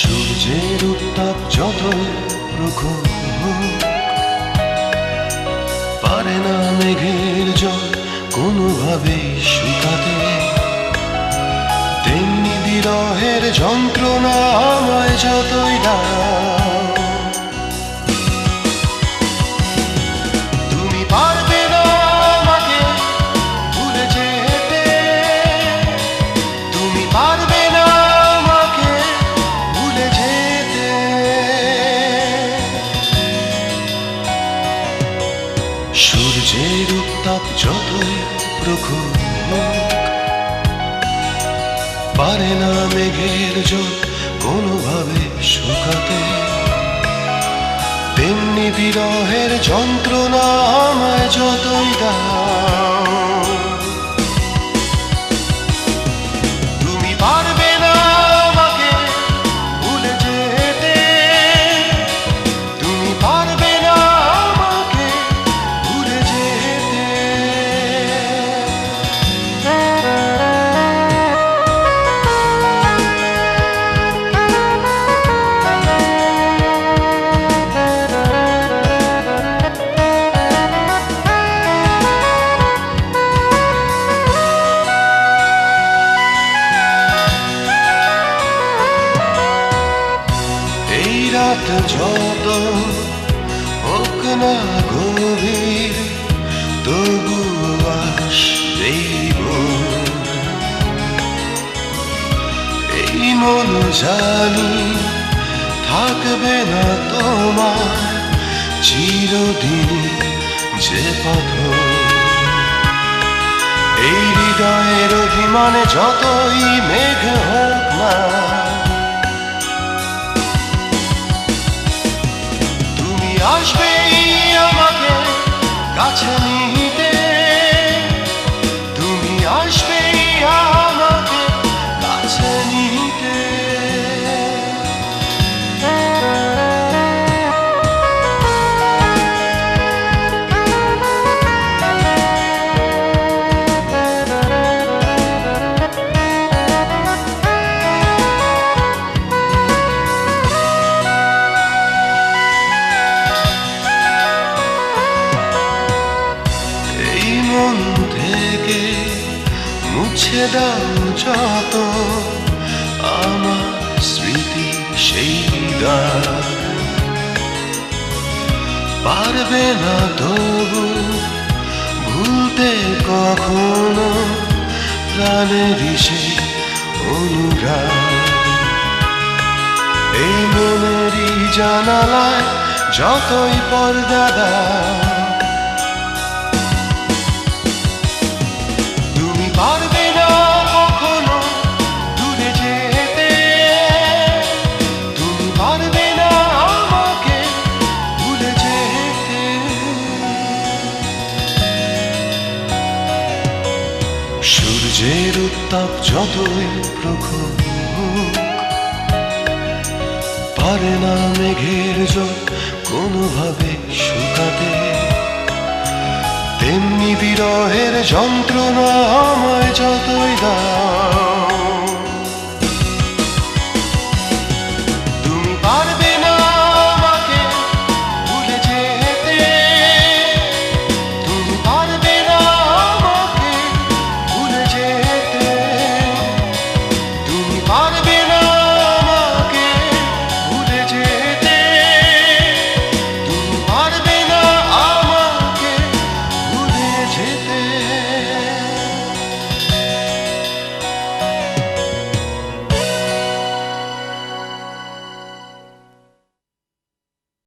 সূর্যের উত্তাপ যত প্রখর পারে না মেঘের সূর্যের উত্তাপ যতই প্রখর পারে না মেঘের জল কোনোভাবে শুকাতে। তেমনি বিরহের যন্ত্রণা আমায় যতই দাও এই রাত যত হোক না গভীর, তবু আসবেই ভোর। এই মন জানি থাকবে না তোমার, চিরদিন যে পাথর এই হৃদয়ের অভিমানে যতই মেঘ হোক না I tell you. মুছে দাও যত আমার স্মৃতি সেই দাগ পারবে না তবু ভুলতে কখনো প্রাণের সেই অনুরাগ। এই মনেরই জানালায় যতই পর্দা দাও সূর্যের উত্তাপ যতই প্রখর পারে না মেঘের জল কোনোভাবে শুকাতে। তেমনি বিরহের যন্ত্রণা আমায় যতই দাও